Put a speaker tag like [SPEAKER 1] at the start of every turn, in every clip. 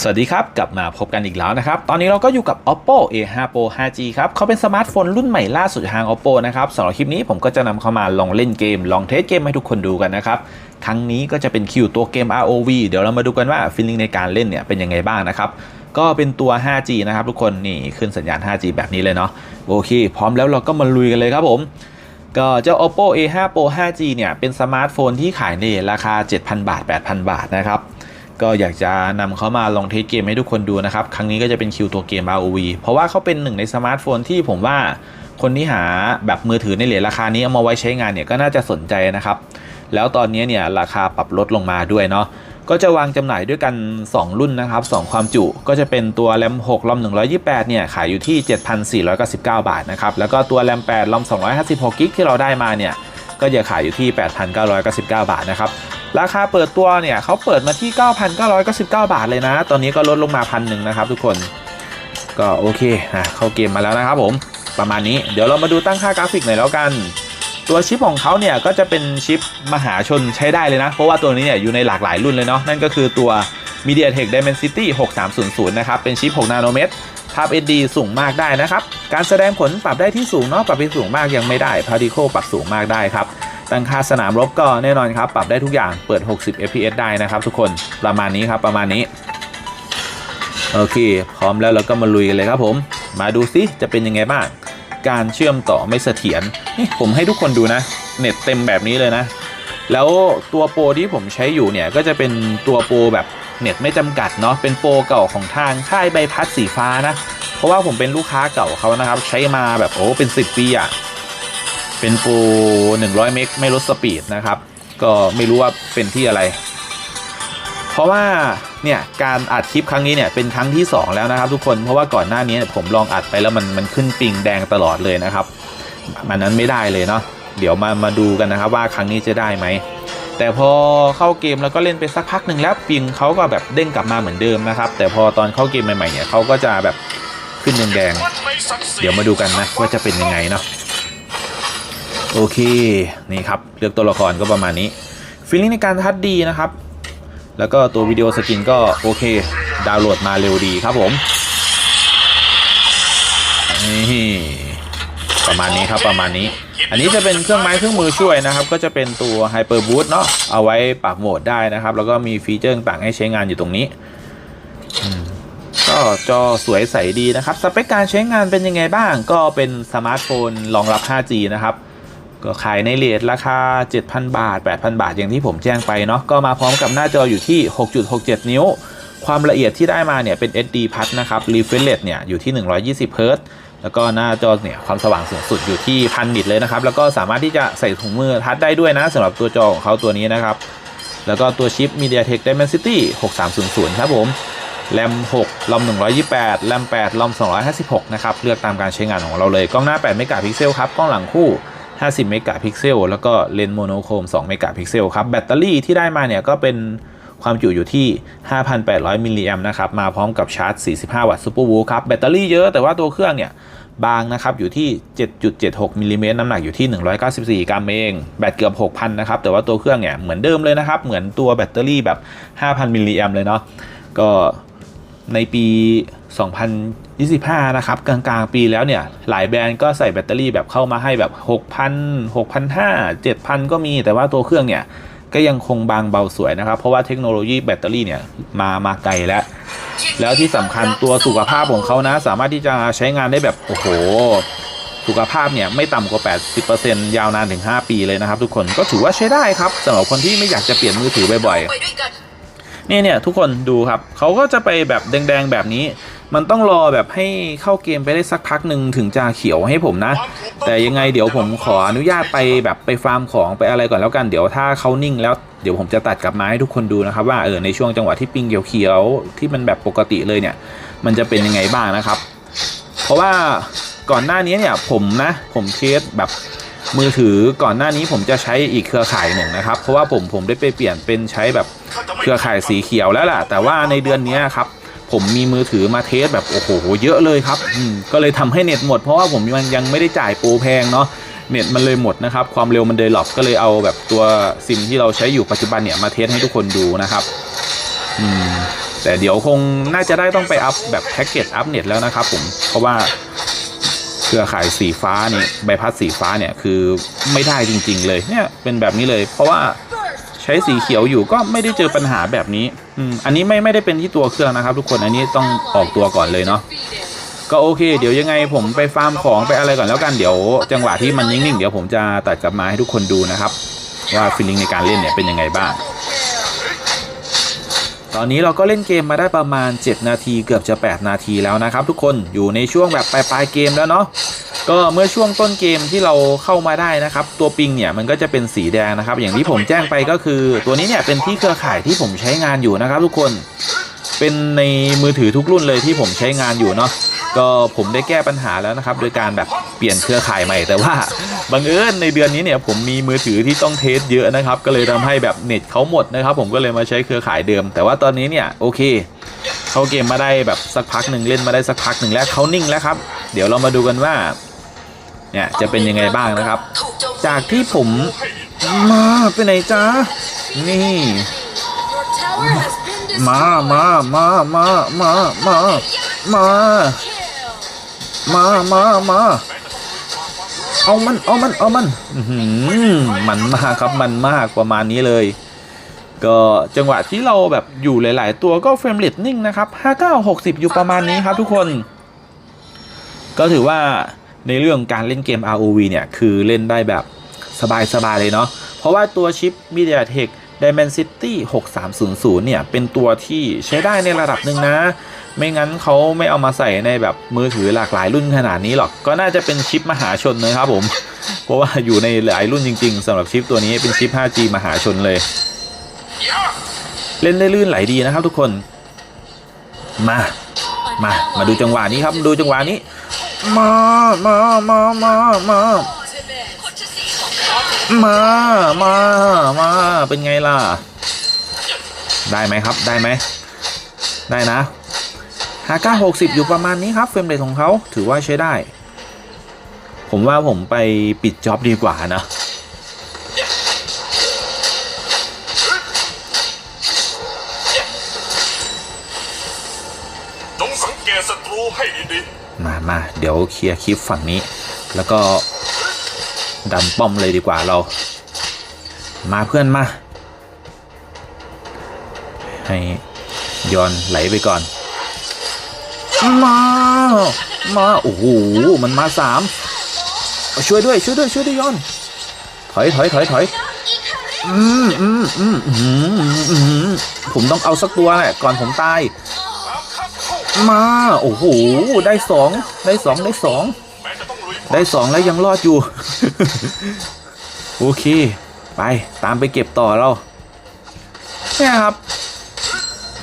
[SPEAKER 1] สวัสดีครับ กลับมาพบกันอีกแล้วนะครับ ตอนนี้เราก็อยู่กับ oppo a5 pro 5g ครับเขาเป็นสมาร์ทโฟนรุ่นใหม่ล่าสุดทาง oppo นะครับสำหรับคลิปนี้ผมก็จะนำเข้ามาลองเล่นเกม ลองเทสเกมให้ทุกคนดูกันนะครับ ครั้งนี้ก็จะเป็นคิวตัวเกม ROV เดี๋ยวเรามาดูกันว่าฟีลลิ่งในการเล่นเนี่ยเป็นยังไงบ้างนะครับ ก็เป็นตัว 5G นะครับทุกคนนี่ขึ้นสัญญาณ 5G แบบนี้เลยเนาะโอเค พร้อมแล้วเราก็มาลุยกันเลยครับผมก็เจ้า oppo a5 pro 5g เนี่ยเป็นสมาร์ทโฟนที่ขายในราคา 7,000 บาท 8,000 บาทนะครับ ก็อยากจะนำเขามาลองเทสเกมให้ทุกคนดูนะครับ ครั้งนี้ก็จะเป็นคิวตัวเกม ROV เพราะว่าเขาเป็นหนึ่งในสมาร์ทโฟนที่ผมว่าคนที่หาแบบมือถือในเหรียญราคานี้เอามาไว้ใช้งานเนี่ยก็น่าจะสนใจนะครับ แล้วตอนนี้เนี่ยราคาปรับลดลงมาด้วยเนาะก็จะวางจำหน่ายด้วยกัน 2 รุ่นนะครับ 2 ความจุก็จะเป็นตัวแรม6ลอม128 เนี่ย ขายอยู่ที่ 7,499 บาทนะครับ แล้วก็ตัวแรม8ลอม256กิกที่เราได้มาเนี่ย ก็จะขายอยู่ที่ 8,999 บาทนะครับ ราคาเปิดตัวเนี่ยเขาเปิดมาที่ 9,999 บาทเลยนะ ตอนนี้ก็ลดลงมาพันหนึ่งนะครับทุกคนก็โอเคนะเข้าเกมมาแล้วนะครับผมประมาณนี้เดี๋ยวเรามาดูตั้งค่ากราฟิกหน่อยแล้วกัน ตัวชิปของเขาเนี่ยก็จะเป็นชิปมหาชนใช้ได้เลยนะ เพราะว่าตัวนี้เนี่ยอยู่ในหลากหลายรุ่นเลยเนาะนั่นก็คือตัว MediaTek Dimensity 6300 นะครับ เป็นชิป 6 นาโนเมตรภาพ SD สูงมากได้นะครับ การแสดงผลปรับได้ที่สูงเนาะปรับไปสูงมากยังไม่ได้ Particle ปรับสูงมากได้ครับ ตั้งค่าสนามรบก็แน่นอนครับ ปรับได้ทุกอย่างเปิด 60 fps ได้นะครับ ทุกคนประมาณนี้ครับประมาณนี้โอเค พร้อมแล้วเราก็มาลุยกันเลยครับผม มาดูซิจะเป็นยังไงบ้างการเชื่อมต่อไม่เสถียรนี่ผมให้ทุกคนดูนะ เน็ตเต็มแบบนี้เลยนะ แล้วตัวโปรที่ผมใช้อยู่เนี่ยก็จะเป็นตัวโปรแบบเน็ตไม่จำกัดเนาะเป็นโปรเก่าของทางค่ายใบพัดสีฟ้านะ เพราะว่าผมเป็นลูกค้าเก่าเขานะครับ ใช้มาแบบโอ้เป็น 10 ปีอะ เป็นปร100 เมกไม่ลดสปีดนะครับ ก็ไม่รู้ว่าเป็นที่อะไร เพราะว่าเนี่ยการอัดคลิปครั้งนี้เนี่ยเป็นครั้งที่ 2 แล้วนะครับ ทุกคนเพราะว่าก่อนหน้านี้ผมลองอัดไปแล้วมันมันขึ้นปิงแดงตลอดเลยนะครับ มันนั้นไม่ได้เลยเนาะเดี๋ยวมามาดูกันนะครับว่าครั้งนี้จะได้ไหมแต่พอเข้าเกมแล้วก็เล่นไปสักพักหนึ่งแล้วปิงเขาก็แบบเด้งกลับมาเหมือนเดิมนะครับ แต่พอตอนเข้าเกมใหม่ๆเนี่ยเขาก็จะแบบขึ้นแดงๆเดี๋ยวมาดูกันนะว่าจะเป็นยังไงเนาะ โอเค นี่ครับ เลือกตัวละครก็ประมาณนี้ฟีลลิ่งในการทัดดีนะครับ แล้วก็ตัววิดีโอสกินก็โอเค ดาวน์โหลดมาเร็วดีครับผมนี่ประมาณนี้ครับประมาณนี้ อันนี้จะเป็นเครื่องไม้เครื่องมือช่วยนะครับ ก็จะเป็นตัว Hyper Boost เนาะเอาไว้ปรับโหมดได้นะครับ แล้วก็มีฟีเจอร์ต่างให้ใช้งานอยู่ตรงนี้ก็จอสวยใสดีนะครับ สเปคการใช้งานเป็นยังไงบ้าง ก็เป็นสมาร์ทโฟนรองรับ 5G นะครับ ก็ขายในเลทราคา 7,000 บาท 8,000 บาทอย่างที่ผมแจ้งไปเนาะก็มาพร้อมกับหน้าจออยู่ที่ 6.67 นิ้ว ความละเอียดที่ได้มาเนี่ยเป็น SD พัทนะครับ refresh rate เนี่ยอยู่ที่ 120 Hz แล้วก็หน้าจอเนี่ยความสว่างสูงสุดอยู่ที่พันนิตเลยนะครับ แล้วก็สามารถที่จะใส่ถุงมือทัชได้ด้วยนะสำหรับตัวจอของเขาตัวนี้นะครับ แล้วก็ตัวชิป MediaTek Dimensity 6300 ครับผมแรม6ลอม128แรม8ลอม256 นะครับ เลือกตามการใช้งานของเราเลย กล้องหน้า 8 เมกะพิกเซลครับ กล้องหลังคู่ 50 เมกะพิกเซลแล้วก็เลนส์โมโนโครม 2 เมกะพิกเซลครับ แบตเตอรี่ที่ได้มาเนี่ยก็เป็นความจุอยู่ที่ 5,800 มิลลิแอมนะครับ มาพร้อมกับชาร์จ 45 วัตต์ซูเปอร์วูครับ แบตเตอรี่เยอะแต่ว่าตัวเครื่องเนี่ยบางนะครับอยู่ที่ 7.76มิลลิเมตรน้ำหนักอยู่ที่ 194 กรัมเอง แบตเกือบ 6,000 นะครับ แต่ว่าตัวเครื่องเนี่ยเหมือนเดิมเลยนะครับ เหมือนตัวแบตเตอรี่แบบ 5,000 มิลลิแอมเลยเนาะ ก็ในปี 2000 2025 นะครับ กลางๆ ปีแล้วเนี่ย หลายแบรนด์ก็ใส่แบตเตอรี่แบบเข้ามาให้แบบ 6,000 6,500 7,000 ก็มี แต่ว่าตัวเครื่องเนี่ย ก็ยังคงบางเบาสวยนะครับ เพราะว่าเทคโนโลยีแบตเตอรี่เนี่ย มามาไกลแล้ว แล้วที่สำคัญตัวสุขภาพของเขานะ สามารถที่จะใช้งานได้แบบ โอ้โห สุขภาพเนี่ยไม่ต่ำกว่า 80%ยาวนานถึง 5 ปีเลยนะครับ ทุกคน ก็ถือว่าใช้ได้ครับสำหรับคนที่ไม่อยากจะเปลี่ยนมือถือบ่อยๆ เนี่ยเนี่ยทุกคนดูครับเขาก็จะไปแบบแดงๆแบบนี้ มันต้องรอแบบให้เข้าเกมไปได้สักพักหนึ่งถึงจะเขียวให้ผมนะ แต่ยังไงเดี๋ยวผมขออนุญาตไปแบบไปฟาร์มของไปอะไรก่อนแล้วกันเดี๋ยวถ้าเขานิ่งแล้วเดี๋ยวผมจะตัดกลับมาให้ทุกคนดูนะครับว่าเออในช่วงจังหวะที่ปิงเขียวๆที่มันแบบปกติเลยเนี่ย มันจะเป็นยังไงบ้างนะครับ เพราะว่าก่อนหน้านี้เนี่ยผมนะผมเทสแบบ มือถือก่อนหน้านี้ผมจะใช้อีกเครือข่ายหนึ่งนะครับ เพราะว่าผมผมได้ไปเปลี่ยนเป็นใช้แบบเครือข่ายสีเขียวแล้วล่ะ แต่ว่าในเดือนนี้ครับผมมีมือถือมาเทสแบบโอ้โหเยอะเลยครับอืมก็เลยทำให้เน็ตหมดเพราะว่าผมยังยังไม่ได้จ่ายโปรแพงเนาะเน็ตมันเลยหมดนะครับ ความเร็วมันเดยหลอกก็เลยเอาแบบตัวซิมที่เราใช้อยู่ปัจจุบันเนี่ยมาเทสให้ทุกคนดูนะครับอืมแต่เดี๋ยวคงน่าจะได้ต้องไปอัพแบบแพ็กเกจอัพเน็ตแล้วนะครับผมเพราะว่า เครือข่ายสีฟ้านี่ใบพัดสีฟ้าเนี่ยคือไม่ได้จริง ๆ เลยเนี่ยเป็นแบบนี้เลย เพราะว่าใช้สีเขียวอยู่ก็ไม่ได้เจอปัญหาแบบนี้อืมอันนี้ไม่ไม่ได้เป็นที่ตัวเครื่องนะครับ ทุกคนอันนี้ต้องออกตัวก่อนเลยเนาะก็โอเค เดี๋ยวยังไงผมไปฟาร์มของไปอะไรก่อนแล้วกันเดี๋ยว จังหวะที่มันนิ่งๆเดี๋ยวผมจะตัดกลับมาให้ทุกคนดูนะครับ ว่าฟีลลิ่งในการเล่นเนี่ยเป็นยังไงบ้าง ตอนนี้เราก็เล่นเกมมาได้ประมาณ 7 นาทีเกือบจะ 8 นาทีแล้วนะครับ ทุกคนอยู่ในช่วงแบบปลายๆเกมแล้วเนาะก็เมื่อช่วงต้นเกมที่เราเข้ามาได้นะครับ ตัวปิงเนี่ยมันก็จะเป็นสีแดงนะครับ อย่างที่ผมแจ้งไปก็คือ ตัวนี้เนี่ยเป็นที่เครือข่ายที่ผมใช้งานอยู่นะครับ ทุกคนเป็นในมือถือทุกรุ่นเลยที่ผมใช้งานอยู่เนาะก็ผมได้แก้ปัญหาแล้วนะครับ โดยการแบบเปลี่ยนเครือข่ายใหม่แต่ว่า บังเอิญในเดือนนี้เนี่ยผมมีมือถือที่ต้องเทสเยอะนะครับ ก็เลยทำให้แบบเน็ตเขาหมดนะครับ ผมก็เลยมาใช้เครือข่ายเดิม แต่ว่าตอนนี้เนี่ยโอเคเข้าเกมมาได้แบบสักพักหนึ่งเล่นมาได้สักพักหนึ่งแล้วเขานิ่งแล้วครับ เดี๋ยวเรามาดูกันว่าเนี่ยจะเป็นยังไงบ้างนะครับ จากที่ผมมาไปไหนจ้านี่มามามามามามามามามามา เอามัน เอามัน เอามันมันมากครับ มันมากประมาณนี้เลย ก็จังหวะที่เราแบบอยู่หลาย ๆ ตัวก็เฟรมเรทนิ่งนะครับ59 60 อยู่ประมาณนี้ครับทุกคน ก็ถือว่าในเรื่องการเล่นเกม ROV เนี่ย คือเล่นได้แบบสบาย ๆ เลยเนาะ เพราะว่าตัวชิป MediaTek Dimensity 6300 เนี่ย เป็นตัวที่ใช้ได้ในระดับหนึ่งนะ ไม่งั้นเขาไม่เอามาใส่ในแบบมือถือหลากหลายรุ่นขนาดนี้หรอก ก็น่าจะเป็นชิปมหาชนนะครับผม เพราะว่าอยู่ในหลายรุ่นจริงๆสำหรับชิปตัวนี้เป็นชิป 5G มหาชนเลย เล่นได้ลื่นไหลดีนะครับทุกคน มา มา มาดูจังหวะนี้ครับ ดูจังหวะนี้ มา มา มา มา มา มามามาเป็นไงล่ะ ได้ไหมครับได้ไหมได้นะฮาก้าหกสิบอยู่ประมาณนี้ครับเฟรมเรทของเขาถือว่าใช้ได้ ผมว่าผมไปปิดจ็อบดีกว่านะ
[SPEAKER 2] จงสังเกตศัตรูให้ดี
[SPEAKER 1] มามาเดี๋ยวเคลียร์คลิปฝั่งนี้ แล้วก็ ดันป้อมเลยดีกว่าเรา มาเพื่อนมา ให้ย้อนไหลไปก่อน มา มาโอ้โหมันมาสามช่วยด้วยช่วยด้วยช่วยด้วยย้อน ถอยถอยถอยถอยอืมอืมอืมอืมอืมผมต้องเอาสักตัวแหละก่อนผมตาย มา โอ้โห ได้สอง ได้สองได้สอง ได้สองแล้วยังรอดอยู่ โอเค ไปตามไปเก็บต่อเรา เนี่ยครับ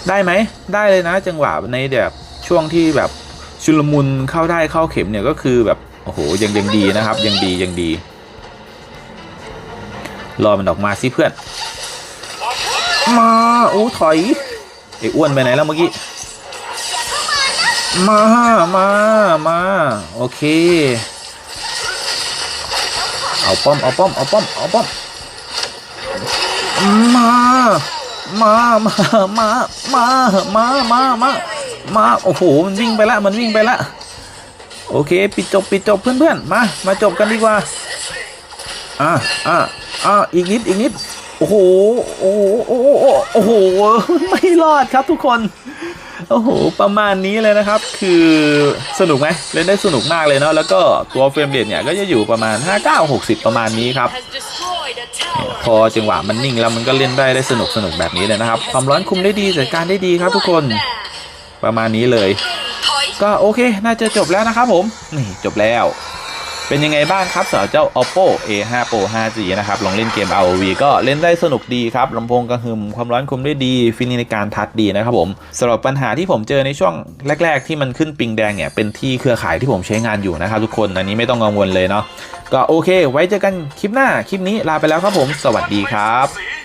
[SPEAKER 1] ได้ไหม ได้เลยนะ จังหวะในแบบช่วงที่แบบชุลมุนเข้าได้เข้าเข็มเนี่ยก็คือแบบ โอ้โห ยังยังดีนะครับ ยังดียังดี รอมันออกมาสิเพื่อน มาโอ้ถอยไอ้อ้วนไปไหนแล้วเมื่อกี้มา มา มา โอเค เอาป้อมเอาป้อมเอาป้อมเอาป้อมมามามามามามามามามาโอ้โหมันวิ่งไปละมันวิ่งไปละโอเค ปิดจบปิดจบเพื่อนๆมามาจบกันดีกว่าอะอะอะอีกนิดอีกนิดโอ้โหโอ้โหโอ้โหไม่รอดครับทุกคน โอ้โห ประมาณนี้เลยนะครับ คือสนุกไหมเล่นได้สนุกมากเลยเนาะ แล้วก็ตัวเฟรมเรทเนี่ยก็จะอยู่ประมาณ 59 60 ประมาณนี้ครับ พอจังหวะมันนิ่งแล้วมันก็เล่นได้ได้สนุกสนุกแบบนี้เลยนะครับ ความร้อนคุมได้ดีจัดการได้ดีครับทุกคน ประมาณนี้เลย ก็โอเค น่าจะจบแล้วนะครับผม นี่จบแล้ว เป็นยังไงบ้างครับสำหรับเจ้า oppo a5 pro 5g นะครับ ลองเล่นเกม ROV ก็เล่นได้สนุกดีครับลำโพงกระหึ่มความร้อนคุมได้ดี ฟินิในการทัดดีนะครับผมสำหรับปัญหาที่ผมเจอในช่วงแรก ๆ ที่มันขึ้นปิงแดงเนี่ยเป็นที่เครือข่ายที่ผมใช้งานอยู่นะครับทุกคน อันนี้ไม่ต้องกังวลเลยเนาะก็โอเค ไว้เจอกันคลิปหน้าคลิปนี้ลาไปแล้วครับผม สวัสดีครับ